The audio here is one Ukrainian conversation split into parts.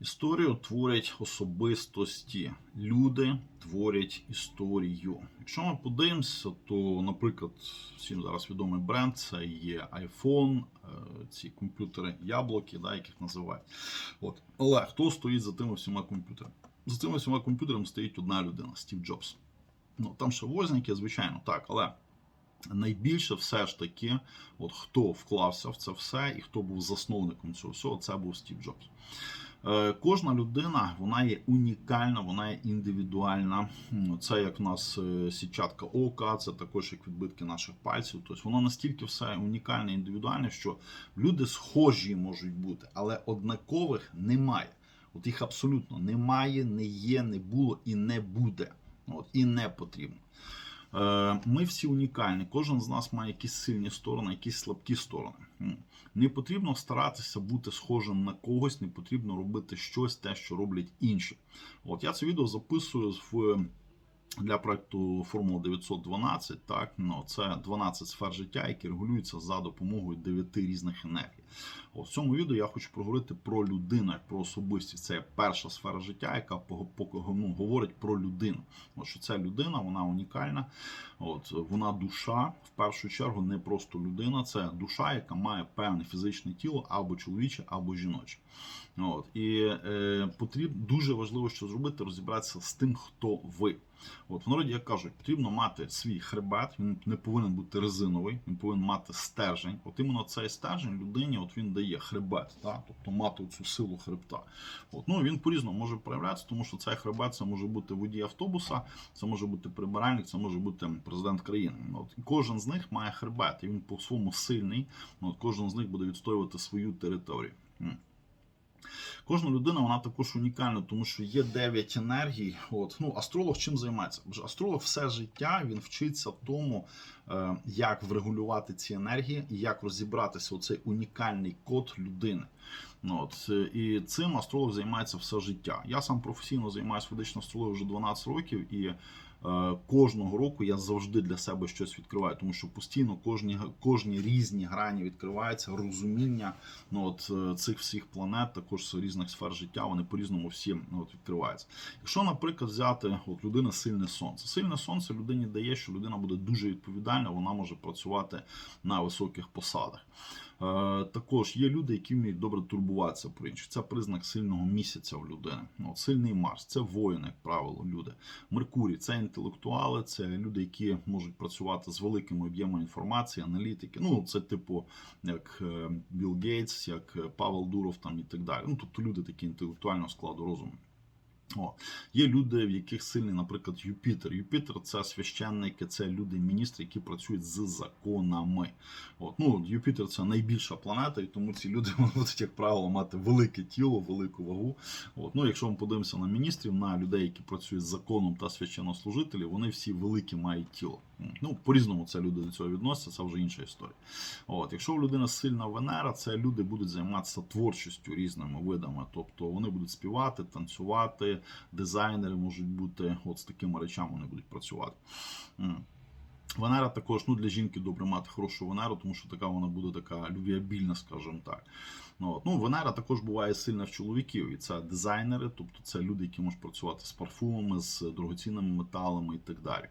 Історію творять особистості. Люди творять історію. Якщо ми подивимося, то, наприклад, всім зараз відомий бренд це є iPhone, е, ці комп'ютери яблуки, да, яких називають. От. Але хто стоїть за тими всіма комп'ютерами? За цими всіма комп'ютерами стоїть одна людина Стів Джобс. Ну, там ще возники, звичайно, так, але найбільше все ж таки, от хто вклався в це все і хто був засновником цього всього, це був Стів Джобс. Е, Кожна людина вона є унікальна, вона є індивідуальна. Це як в нас е, сітчатка ока, це також як відбитки наших пальців. Тобто воно настільки все унікальне, індивідуальне, що люди схожі можуть бути, але однакових немає. От їх абсолютно немає, не є, не було і не буде. От, і не потрібно. Е, Ми всі унікальні. Кожен з нас має якісь сильні сторони, якісь слабкі сторони. Не потрібно старатися бути схожим на когось, не потрібно робити щось, те, що роблять інші. От я це відео записую в. Для проекту Формула 912, так ну це 12 сфер життя, які регулюються за допомогою 9 різних енергій. В цьому відео я хочу проговорити про людину, як про особистість. Це перша сфера життя, яка ну, говорить про людину. От що ця людина, вона унікальна. От вона душа в першу чергу не просто людина, це душа, яка має певне фізичне тіло або чоловіче, або жіноче. От і е, потрібно дуже важливо, що зробити, розібратися з тим, хто ви. От в народі як кажуть, потрібно мати свій хребет. Він не повинен бути резиновий, він повинен мати стержень. От іменно цей стержень людині, от він дає хребет, так? тобто мати цю силу хребта. От ну він по-різному може проявлятися, тому що цей хребет це може бути водій автобуса, це може бути прибиральник, це може бути президент країни. От кожен з них має хребет, і він по своєму сильний. От кожен з них буде відстоювати свою територію. Кожна людина вона також унікальна, тому що є 9 енергій. От ну астролог чим займається? Астролог все життя він вчиться тому, е, як врегулювати ці енергії і як розібратися у цей унікальний код людини. Ну, от, і цим астролог займається все життя. Я сам професійно займаюся ведичною астрологією вже 12 років і. Е, Кожного року я завжди для себе щось відкриваю, тому що постійно кожні, кожні різні грані відкриваються, розуміння ну, от, е, цих всіх планет, також різних сфер життя, вони по-різному всі ну, от, відкриваються. Якщо, наприклад, взяти от, людина сильне сонце, сильне сонце людині дає, що людина буде дуже відповідальна, вона може працювати на високих посадах. Також є люди, які вміють добре турбуватися про інших. Це признак сильного місяця в людини. Ну, от, сильний Марс, це воїни, як правило, люди. Меркурій це інтелектуали, це люди, які можуть працювати з великими об'ємами інформації, аналітики. Ну, це типу як е, Білл Гейтс, як е, Павел Дуров там і так далі. Ну, тобто люди такі інтелектуального складу розуму. О, є люди, в яких сильний, наприклад, Юпітер. Юпітер це священники, це люди, міністри, які працюють з законами. От, ну, Юпітер це найбільша планета, і тому ці люди можуть, як правило, мати велике тіло, велику вагу. От, ну, якщо ми подивимося на міністрів, на людей, які працюють з законом та священнослужителі, вони всі великі мають тіло. Ну, по-різному це люди до цього відносяться, це вже інша історія. От, якщо у людини сильна Венера, це люди будуть займатися творчістю різними видами. Тобто вони будуть співати, танцювати, дизайнери можуть бути, от з такими речами вони будуть працювати. Венера також ну, для жінки добре мати хорошу Венеру, тому що така вона буде така любвіабільна, скажімо так. Ну, ну, Венера також буває сильна в чоловіків, і це дизайнери, тобто це люди, які можуть працювати з парфумами, з дорогоцінними металами і так далі.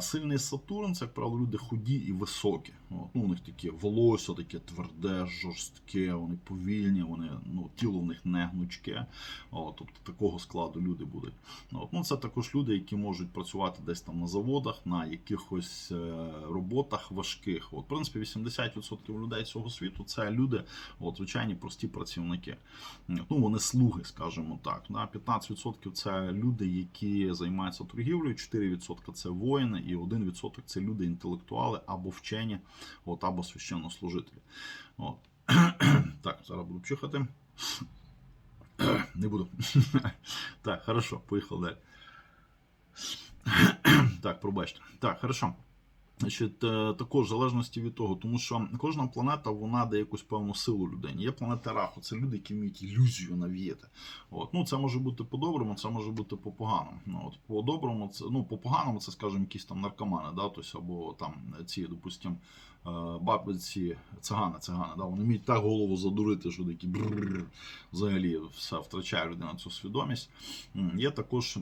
Сильний Сатурн це, як правило, люди худі і високі. От, ну, у них таке волосся, таке тверде, жорстке, вони повільні, вони, ну, тіло в них не гнучке. От, тобто такого складу люди будуть. От, ну, це також люди, які можуть працювати десь там на заводах, на якихось е, роботах важких. От, в принципі, 80% людей цього світу це люди, от, звичайні прості працівники. Ну, вони слуги, скажімо так. Да? 15% це люди, які займаються торгівлею, 4% це воїни, і 1% це люди інтелектуали або вчені, от, або священнослужителі. От. Так, зараз буду чихати. Не буду. Так, хорошо, поїхав далі. Так, пробачте. Так, хорошо. Значить, е, також в залежності від того, тому що кожна планета вона дає якусь певну силу людині. Є планета Раху, це люди, які вміють ілюзію навіяти. От. Ну, це може бути по-доброму, це може бути по-поганому. Ну, от, по-доброму, це ну, по-поганому, це, скажімо, якісь там наркомани, да, тобто, або там ці, допустим, е, бабиці, цигани, цигани, да, вони вміють так голову задурити, що такі брррр, взагалі все втрачає людина цю свідомість. Є також.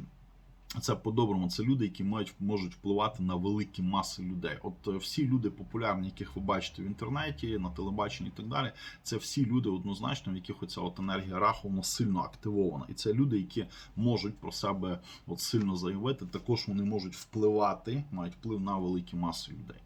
Це по-доброму, це люди, які мають можуть впливати на великі маси людей. От е, всі люди популярні, яких ви бачите в інтернеті, на телебаченні і так далі. Це всі люди однозначно, в яких оця от енергія раху сильно активована. І це люди, які можуть про себе от сильно заявити. Також вони можуть впливати, мають вплив на великі маси людей.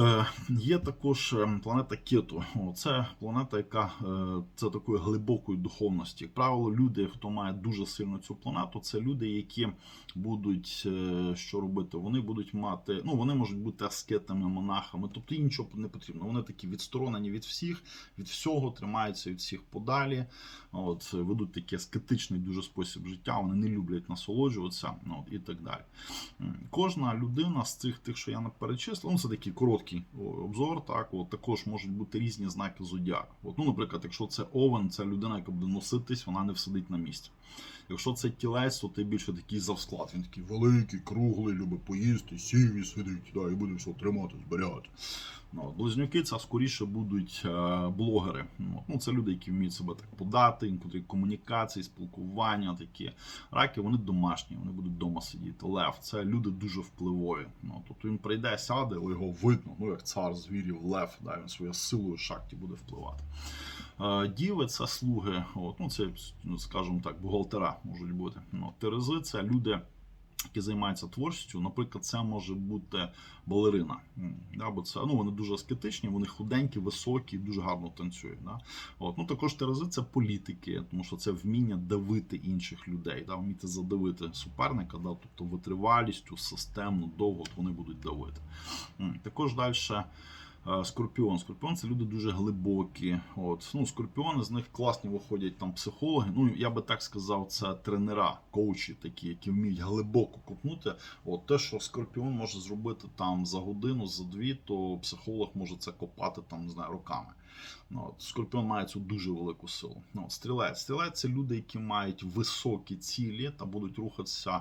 Е, Є також е, планета Кету. Це планета, яка е, це такої глибокої духовності. Як правило, люди, хто має дуже сильно цю планету, це люди, які будуть е, що робити. Вони будуть мати, ну вони можуть бути аскетами, монахами, тобто нічого не потрібно. Вони такі відсторонені від всіх, від всього, тримаються від всіх подалі. От ведуть такий аскетичний дуже спосіб життя. Вони не люблять насолоджуватися, ну от, і так далі. Кожна людина з цих тих, що я не перечислив, ну це такий короткий обзор. Так, от також можуть бути різні знаки зодіаку. От, ну, наприклад, якщо це овен, це людина, яка буде носитись, вона не всидить на місці. Якщо це тілець, то ти більше такий завсклад. Він такий великий, круглий, любить поїсти, сів і сидить, да, і буде все тримати, зберігати. Ну, близнюки це скоріше будуть е, блогери. Ну, ну, це люди, які вміють себе так подати, інкотрі комунікації, спілкування такі. Раки вони домашні, вони будуть вдома сидіти. Лев це люди дуже впливові. Ну, тобто він прийде, сяде, але його видно, ну як цар звірів, лев, да, він своєю силою шахті буде впливати. Е, Діви це слуги, от, ну це, ну, скажімо так, бухгалтера можуть бути. Ну, терези це люди. Які займаються творчістю, наприклад, це може бути балерина. Да, бо це ну вони дуже аскетичні, вони худенькі, високі, дуже гарно танцюють. Да? От, ну також терези це політики, тому що це вміння давити інших людей, да, вміти задавити суперника, да, тобто витривалістю, системно, довго вони будуть давити. Також далі. Скорпіон. Скорпіон це люди дуже глибокі. От. Ну, скорпіони з них класні виходять там психологи. Ну, я би так сказав, це тренера, коучі такі, які вміють глибоко копнути. От те, що скорпіон може зробити там за годину, за дві, то психолог може це копати там, не знаю, роками. Ну, от, Скорпіон має цю дуже велику силу. Ну, от, стрілець. Стрілець це люди, які мають високі цілі та будуть рухатися.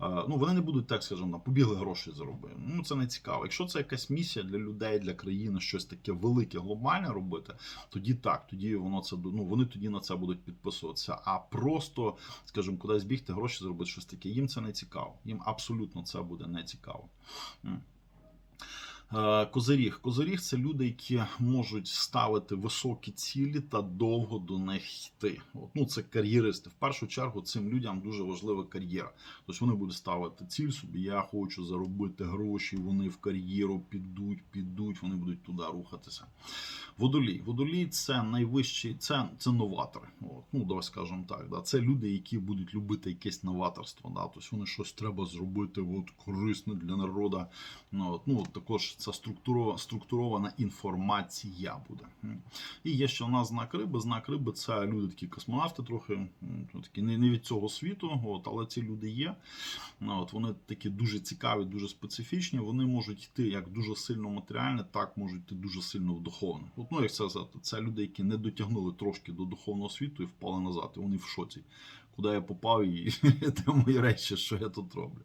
Е, ну, вони не будуть, так скажімо, побігли гроші заробити. Ну, це не цікаво. Якщо це якась місія для людей, для країни, щось таке велике, глобальне робити, тоді так, тоді воно це ну, вони тоді на це будуть підписуватися. А просто, скажімо, кудись бігти, гроші зробити щось таке, їм це не цікаво. Їм абсолютно це буде не цікаво. Е, Козиріг. Козиріг це люди, які можуть ставити високі цілі та довго до них йти. От, ну, це кар'єристи. В першу чергу цим людям дуже важлива кар'єра. Тобто вони будуть ставити ціль собі. Я хочу заробити гроші. Вони в кар'єру підуть, підуть, вони будуть туди рухатися. Водолій. Водолій це найвищий, це, це новатори. От, ну, давай скажемо так. Да. Це люди, які будуть любити якесь новаторство. Да. Тобто вони щось треба зробити от, корисне для народу. Ну, от, ну, також це структуро, структурована інформація буде. І є ще нас знак риби. Знак риби це люди такі космонавти, трохи ну, такі не, від цього світу, от, але ці люди є. От, вони такі дуже цікаві, дуже специфічні. Вони можуть йти як дуже сильно матеріальне, так можуть йти дуже сильно в духовне. От, ну, як це це люди, які не дотягнули трошки до духовного світу і впали назад. І вони в шоці. Куди я попав і де мої речі, що я тут роблю.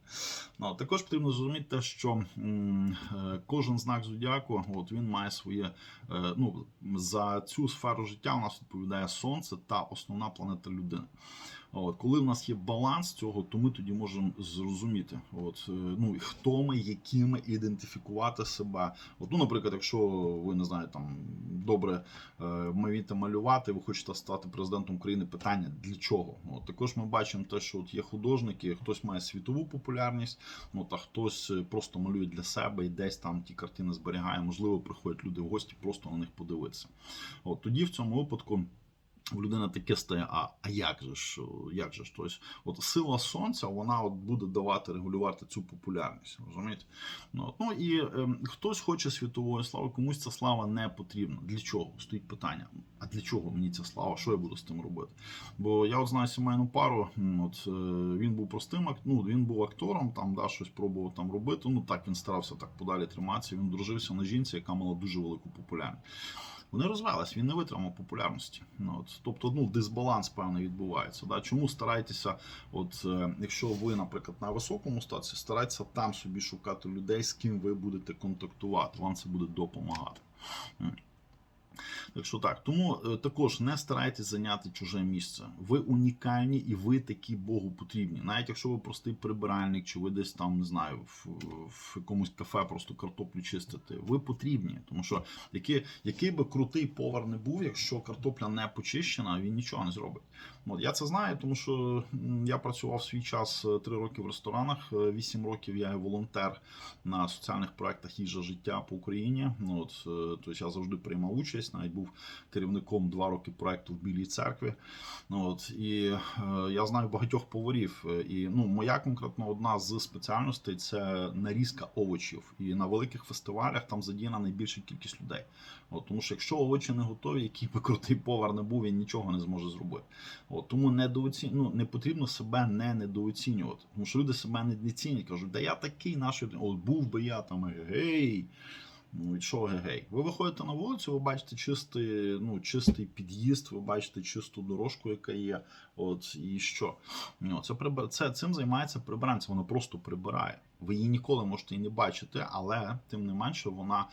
Ну, також потрібно зрозуміти те, що е, кожен знак зодіаку, от він має своє. е, Ну, за цю сферу життя у нас відповідає Сонце та основна планета людини. От, коли в нас є баланс цього, то ми тоді можемо зрозуміти, от, е, ну, хто ми, якими ідентифікувати себе. От, ну, наприклад, якщо ви не знаєте, там добре е, вмієте малювати, ви хочете стати президентом України, питання для чого? От, також ми бачимо те, що от є художники, хтось має світову популярність, ну, та хтось е, просто малює для себе і десь там ті картини зберігає. Можливо, приходять люди в гості просто на них подивитися. От, тоді в цьому випадку. В людини таке стає, а, а як же ж, як же ж? Тобто, от сила сонця, вона от буде давати регулювати цю популярність. Розумієте? Ну, ну і е, хтось хоче світової слави, комусь ця слава не потрібна. Для чого? Стоїть питання. А для чого мені ця слава? Що я буду з тим робити? Бо я от знаю сімейну пару. От е, він був простим ну, він був актором, там да, щось пробував там робити. Ну так він старався так подалі триматися. Він дружився на жінці, яка мала дуже велику популярність. Вони розвелись, він не витримав популярності. Ну, от, тобто, ну, дисбаланс певний відбувається. Да? Чому старайтеся, от, е, якщо ви, наприклад, на високому статусі, старайтеся там собі шукати людей, з ким ви будете контактувати. Вам це буде допомагати. Так що так, тому е, також не старайтесь зайняти чуже місце. Ви унікальні і ви такі Богу потрібні. Навіть якщо ви простий прибиральник, чи ви десь там не знаю, в, в якомусь кафе просто картоплю чистите. Ви потрібні, тому що який, який би крутий повар не був, якщо картопля не почищена, він нічого не зробить. От, я це знаю, тому що я працював свій час е, три роки в ресторанах. е, Вісім років я є волонтер на соціальних проектах їжа життя по Україні. От е, тобто я завжди приймав участь, навіть був керівником два роки проекту в Білій церкві. Ну от і е, я знаю багатьох поварів. е, І ну моя конкретно одна з спеціальностей це нарізка овочів. І на великих фестивалях там задіяна найбільша кількість людей. От, тому що якщо овочі не готові, який би крутий повар не був, він нічого не зможе зробити. От, тому недооці... ну, не потрібно себе не недооцінювати. Тому що люди себе не цінять, кажуть, да я такий наш, от був би я там гей. Ну і що гей? Ви виходите на вулицю, ви бачите чистий, ну, чистий під'їзд, ви бачите чисту дорожку, яка є. От і що? Ну, це, це цим займається прибиранця, вона просто прибирає. Ви її ніколи можете і не бачити, але тим не менше вона, е,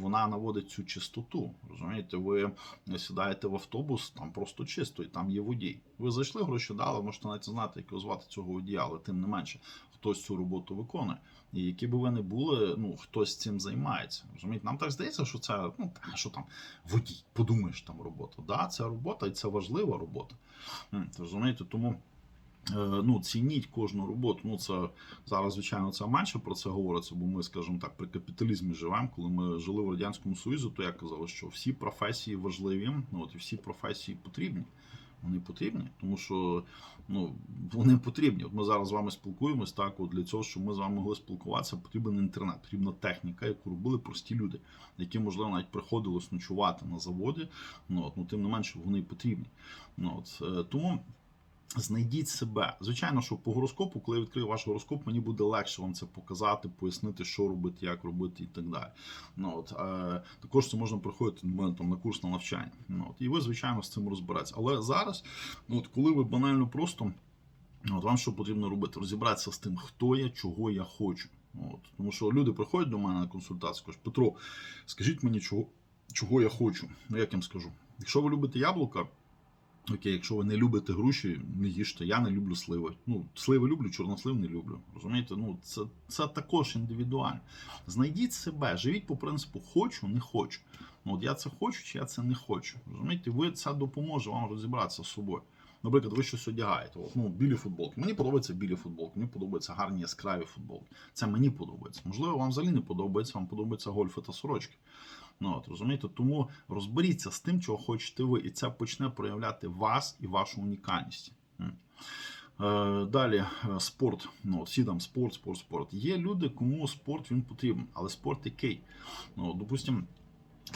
вона наводить цю чистоту. Розумієте, ви сідаєте в автобус, там просто чисто, і там є водій. Ви зайшли, гроші дали, можете навіть знати, як звати цього водія, але тим не менше, хтось цю роботу виконує. І які би ви не були, ну хтось цим займається. Розумієте, нам так здається, що це ну та, що там водій, подумаєш там робота. Да, це робота, і це важлива робота. Розумієте, тому. Е, Ну, цініть кожну роботу. Ну, це зараз, звичайно, це менше про це говориться, бо ми, скажімо так, при капіталізмі живемо. Коли ми жили в радянському Союзі, то я казав, що всі професії важливі, ну от і всі професії потрібні. Вони потрібні, тому що ну вони потрібні. От ми зараз з вами спілкуємось. Так, от для цього, щоб ми з вами могли спілкуватися, потрібен інтернет, потрібна техніка, яку робили прості люди, які можливо навіть приходилось ночувати на заводі. Ну от ну тим не менше вони потрібні. Ну от е, тому. Знайдіть себе. Звичайно, що по гороскопу, коли я відкрию ваш гороскоп, мені буде легше вам це показати, пояснити, що робити, як робити і так далі. Ну, от, е, також це можна приходити мене там на курс на навчання. Ну, от, і ви, звичайно, з цим розберетеся. Але зараз, ну, от, коли ви банально просто, от, вам що потрібно робити? Розібратися з тим, хто я, чого я хочу. От, тому що люди приходять до мене на консультацію, кажуть, Петро, скажіть мені, чого, чого я хочу. Ну, як я їм скажу? Якщо ви любите яблука, Окей, якщо ви не любите груші, не їжте. Я не люблю сливи. Ну, сливи люблю, чорнослив не люблю. Розумієте? Ну, це, це також індивідуально. Знайдіть себе, живіть по принципу хочу, не хочу. Ну, от я це хочу, чи я це не хочу. Розумієте, ви це допоможе вам розібратися з собою. Наприклад, ви щось одягаєте. От, ну, білі футболки. Мені подобаються білі футболки, мені подобаються гарні яскраві футболки. Це мені подобається. Можливо, вам взагалі не подобається, вам подобаються гольфи та сорочки. Ну, от, розумієте, тому розберіться з тим, чого хочете ви, і це почне проявляти вас і вашу унікальність. Е, Далі е, спорт. Ну, всі там спорт, спорт, спорт. Є люди, кому спорт він потрібен, але спорт який? Ну, допустимо,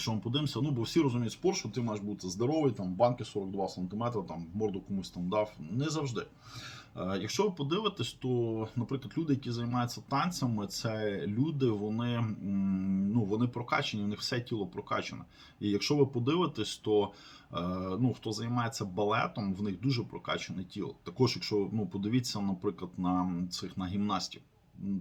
що ми подивимося, ну бо всі розуміють спорт, що ти маєш бути здоровий, там банки 42 см, там морду комусь там дав. Не завжди. Е, Якщо ви подивитесь, то, наприклад, люди, які займаються танцями, це люди, вони, ну, вони прокачені, у них все тіло прокачане. І якщо ви подивитесь, то е, ну, хто займається балетом, в них дуже прокачане тіло. Також, якщо ну, подивіться, наприклад, на цих на гімнастів.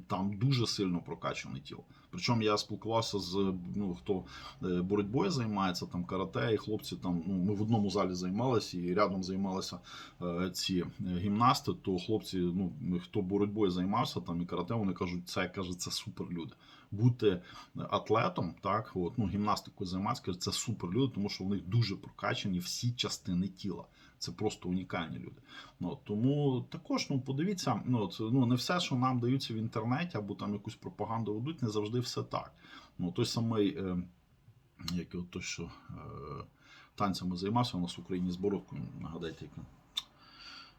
Там дуже сильно прокачане тіло. Причому я спілкувався з ну, хто е, боротьбою займається, там карате, і хлопці там. Ну, ми в одному залі займалися і рядом займалися е, ці е, гімнасти. То хлопці, ну хто боротьбою займався, там і карате, вони кажуть, це каже, це суперлюди. Бути атлетом, так, от, ну, гімнастикою займатися, це суперлюди, тому що в них дуже прокачані всі частини тіла. Це просто унікальні люди. Ну, тому також ну, подивіться, ну, це ну, не все, що нам даються в інтернеті, або там якусь пропаганду ведуть, не завжди все так. Ну, той самий, е, як от то, що. Е, танцями займався. У нас в Україні з бородкою, нагадайте, як він.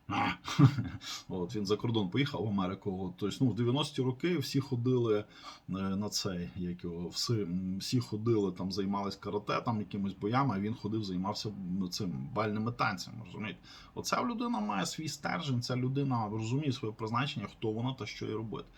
От, він за кордон поїхав в Америку. От, тобто, ну, в 90-ті роки всі ходили е, на цей, як його, всі, всі ходили там, займались карате, там якимись боями, а він ходив, займався цим бальними танцями. Розумієте? Оця людина має свій стержень, ця людина розуміє своє призначення, хто вона та що їй робити.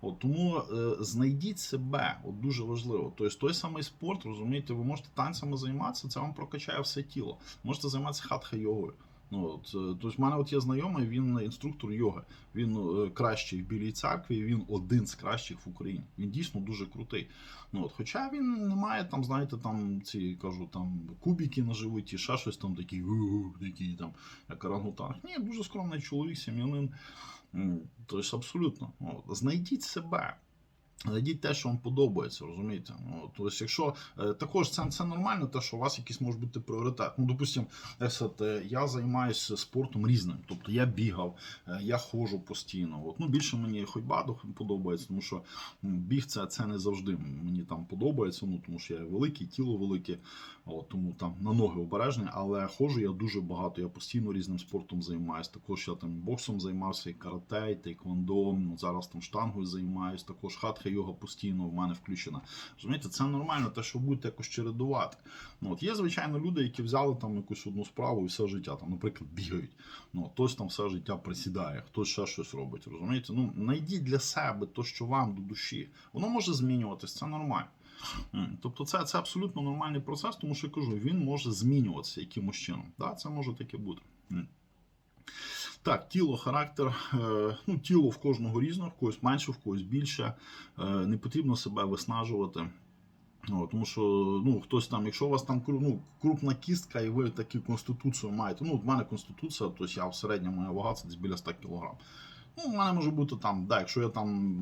От, тому е, знайдіть себе, от дуже важливо. Тобто той самий спорт, розумієте, ви можете танцями займатися, це вам прокачає все тіло. Можете займатися хатха-йогою. Ну, от, е, тобто, в мене от є знайомий, він інструктор йоги. Він е, кращий в Білій церкві, він один з кращих в Україні. Він дійсно дуже крутий. Ну, от, хоча він не має там, знаєте, там ці кажу, там кубики на животі, ще щось там такі, такі там, як орангутанг. Ні, дуже скромний чоловік, сім'янин. Тобто, абсолютно. От, знайдіть себе. Знайдіть те, що вам подобається, розумієте? Ну, тобто, якщо е, також це, це нормально, те, що у вас якийсь може бути пріоритет. Ну, допустим, я займаюся спортом різним. Тобто я бігав, е, я ходжу постійно. От. Ну, більше мені ходьба до- подобається, тому що біг це, це не завжди мені там подобається. Ну, тому що я великий, тіло велике, от, тому там на ноги обережні, але ходжу я дуже багато. Я постійно різним спортом займаюся. Також я там боксом займався, і карате, і тейквондо. Ну, зараз там штангою займаюся, також хатха йога постійно в мене включена. Розумієте, це нормально, те, що будете якось чередувати. Ну, от є, звичайно, люди, які взяли там якусь одну справу і все життя, там, наприклад, бігають. Ну, хтось там все життя присідає, хтось ще щось робить. Розумієте? Ну, знайдіть для себе те, що вам до душі. Воно може змінюватись, це нормально. Тобто це, це абсолютно нормальний процес, тому що я кажу, він може змінюватися якимось чином. Да, це може таке бути. Так, тіло, характер. Е, ну, тіло в кожного різне, в когось менше, в когось більше. Е, не потрібно себе виснажувати. О, тому що ну, хтось там, якщо у вас там ну, крупна кістка, і ви таку конституцію маєте. Ну, в мене конституція, тобто я в середньому моя вага це десь біля 100 кг. Ну, у мене може бути там, да, якщо я там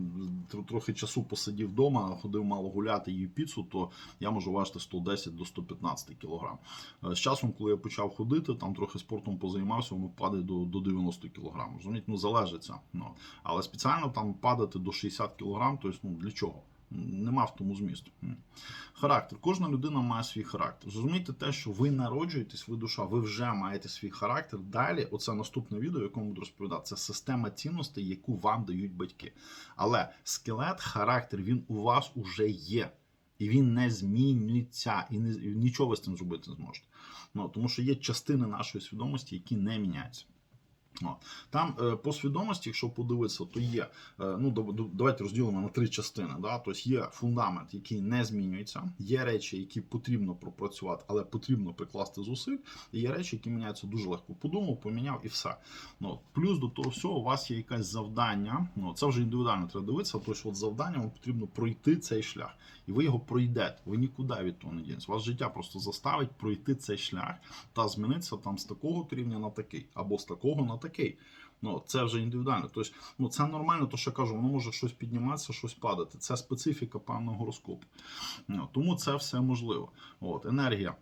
трохи часу посидів вдома, ходив мало гуляти, їв піцу, то я можу важити 110 до 115 кг. З часом, коли я почав ходити, там трохи спортом позаймався, воно падає до, до 90 кг. Розумієте, ну залежить. Ну. Але спеціально там падати до 60 кг, тобто, ну для чого? Нема в тому змісту. Характер. Кожна людина має свій характер. Зрозумійте те, що ви народжуєтесь, ви душа, ви вже маєте свій характер. Далі, оце наступне відео, в якому буду розповідати, це система цінностей, яку вам дають батьки. Але скелет, характер, він у вас уже є. І він не змінюється, і не, і нічого ви з цим зробити не зможете. Ну, тому що є частини нашої свідомості, які не міняються. От. Там е, по свідомості, якщо подивитися, то є. е, ну, дав- дав- давайте розділимо на три частини. Да? Тобто є фундамент, який не змінюється, є речі, які потрібно пропрацювати, але потрібно прикласти зусиль. І є речі, які міняються дуже легко. Подумав, поміняв і все. Ну, плюс до того всього, у вас є якесь завдання. Ну, це вже індивідуально треба дивитися. Тобто, от завдання вам потрібно пройти цей шлях. І ви його пройдете. Ви нікуди від того не дінетесь. Вас життя просто заставить пройти цей шлях та змінитися там з такого рівня на такий, або з такого на такий. Ну, це вже індивідуально. Тобто, ну це нормально, то що я кажу, воно може щось підніматися, щось падати. Це специфіка певного гороскопу. Ну, тому це все можливо. От, енергія.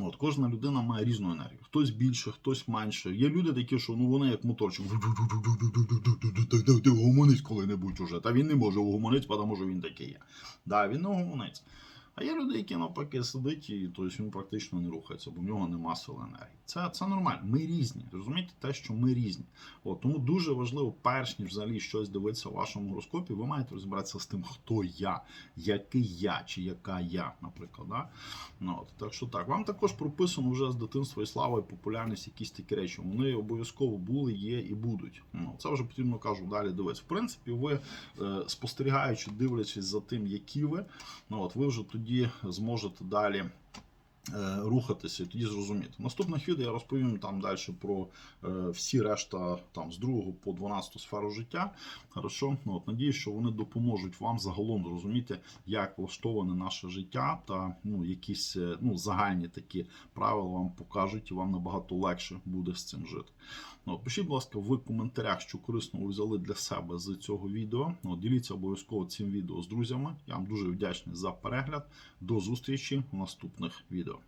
От, кожна людина має різну енергію. Хтось більше, хтось менше. Є люди такі, що ну вони як моторчик. Гомонить коли-небудь уже. Та він не може угомонити, тому що він такий є. Да, він не угомониться. А є люди, які навпаки сидить і тобто, він практично не рухається, бо в нього нема сили енергії. Це, це нормально. Ми різні. Розумієте те, що ми різні. От, тому дуже важливо, перш ніж взагалі щось дивитися в вашому гороскопі, ви маєте розібратися з тим, хто я, який я чи яка я, наприклад. Да? Ну, от, так що так, вам також прописано вже з дитинства і слава і популярність якісь такі речі. Вони обов'язково були, є і будуть. Ну, це вже потрібно кажу далі дивитися. В принципі, ви е, спостерігаючи, дивлячись за тим, які ви, ну от ви вже тоді зможете далі. е, Рухатися і тоді зрозуміти. Наступних відео я розповім там далі про е, всі решта там з 2 по 12 сферу життя. Хорошо, ну от надіюсь, що вони допоможуть вам загалом зрозуміти, як влаштоване наше життя, та ну якісь е, ну загальні такі правила вам покажуть, і вам набагато легше буде з цим жити. Ну, пишіть, будь ласка, в коментарях, що корисно ви взяли для себе з цього відео. Ну, діліться обов'язково цим відео з друзями. Я вам дуже вдячний за перегляд. До зустрічі в наступних відео.